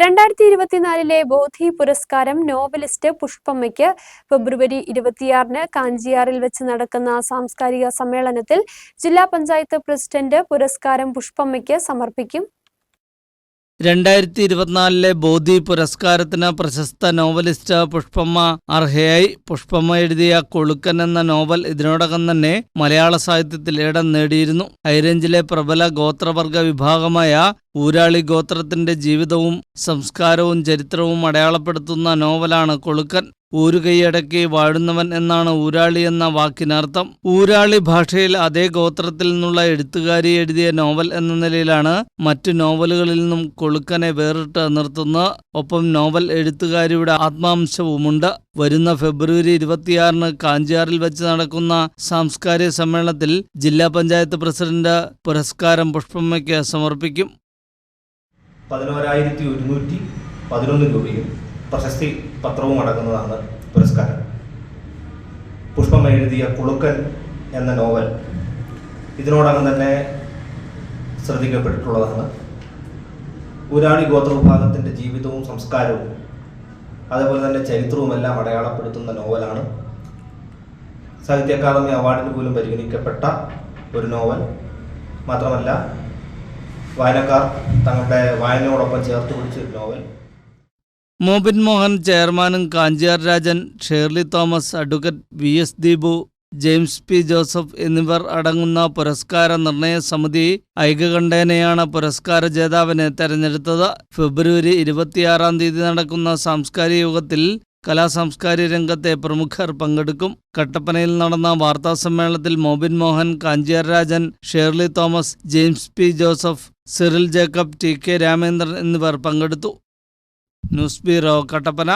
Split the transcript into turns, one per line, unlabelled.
രണ്ടായിരത്തി ഇരുപത്തിനാലിലെ ബോധി പുരസ്കാരം നോവലിസ്റ്റ് പുഷ്പമ്മയ്ക്ക് ഫെബ്രുവരി ഇരുപത്തിയാറിന് കാഞ്ചിയാറിൽ വെച്ച് നടക്കുന്ന സാംസ്കാരിക സമ്മേളനത്തിൽ ജില്ലാ പഞ്ചായത്ത് പ്രസിഡന്റ് പുരസ്കാരം പുഷ്പമ്മയ്ക്ക് സമർപ്പിക്കും.
രണ്ടായിരത്തി ഇരുപത്തിനാലിലെ ബോധി പുരസ്കാരത്തിന് പ്രശസ്ത നോവലിസ്റ്റ് പുഷ്പമ്മ അർഹയായി. പുഷ്പമ്മ എഴുതിയ കൊളുക്കൻ എന്ന നോവൽ ഇതിനോടകം തന്നെ മലയാള സാഹിത്യത്തിൽ ഇടം നേടിയിരുന്നു. ഹൈറേഞ്ചിലെ പ്രബല ഗോത്രവർഗ വിഭാഗമായ ഊരാളി ഗോത്രത്തിന്റെ ജീവിതവും സംസ്കാരവും ചരിത്രവും അടയാളപ്പെടുത്തുന്ന നോവലാണ് കൊളുക്കൻ. ഊരുകൈയടക്കി വാഴുന്നവൻ എന്നാണ് ഊരാളി എന്ന വാക്കിനർത്ഥം. ഊരാളി ഭാഷയിൽ അതേ ഗോത്രത്തിൽ നിന്നുള്ള എഴുത്തുകാരി എഴുതിയ നോവൽ എന്ന നിലയിലാണ് മറ്റു നോവലുകളിൽ നിന്നും കൊളുക്കനെ വേറിട്ട് നിർത്തുന്നത് ഒപ്പം നോവൽ എഴുത്തുകാരിയുടെ ആത്മാംശവുമുണ്ട്. വരുന്ന ഫെബ്രുവരി ഇരുപത്തിയാറിന് കാഞ്ചിയാറിൽ വെച്ച് നടക്കുന്ന സാംസ്കാരിക സമ്മേളനത്തിൽ ജില്ലാ പഞ്ചായത്ത് പ്രസിഡന്റ് പുരസ്കാരം പുഷ്പമ്മയ്ക്ക് സമർപ്പിക്കും.
പതിനോരായിരത്തി ഒരുന്നൂറ്റി പതിനൊന്ന് രൂപയും പ്രശസ്തി പത്രവും അടങ്ങുന്നതാണ് പുരസ്കാരം. പുഷ്പം എഴുതിയ കുളുക്കൻ എന്ന നോവൽ ഇതിനോടകം തന്നെ ശ്രദ്ധിക്കപ്പെട്ടിട്ടുള്ളതാണ്. ഊരാളി ഗോത്രവിഭാഗത്തിന്റെ ജീവിതവും സംസ്കാരവും അതേപോലെ തന്നെ ചരിത്രവും എല്ലാം അടയാളപ്പെടുത്തുന്ന നോവലാണ്. സാഹിത്യ അക്കാദമി അവാർഡിന് പോലും പരിഗണിക്കപ്പെട്ട ഒരു നോവൽ. മാത്രമല്ല വായനക്കാർ തങ്ങളുടെ വായനയോടൊപ്പം ചേർത്ത് പിടിച്ച നോവൽ.
മോബിൻ മോഹൻ ചെയർമാനും Kanchiyar Rajan Shirley Thomas advocate V S Deepu James P Joseph എന്നിവർ അടങ്ങുന്ന പുരസ്കാര നിർണയ സമിതി ഐകകണ്ഠേനയാണ് പുരസ്കാര ജേതാവിനെ തെരഞ്ഞെടുത്തത്. ഫെബ്രുവരി ഇരുപത്തിയാറാം തീയതി നടക്കുന്ന സാംസ്കാരിക യോഗത്തിൽ കലാസാംസ്കാരിക രംഗത്തെ പ്രമുഖർ പങ്കെടുക്കും. കട്ടപ്പനയിൽ നടന്ന വാർത്താ സമ്മേളനത്തിൽ Mobin Mohan Kanchiyar Rajan Shirley Thomas James P Joseph Cyril Jacob T K Ramendran എന്നിവർ പങ്കെടുത്തു. నుస్బీరావు కటపన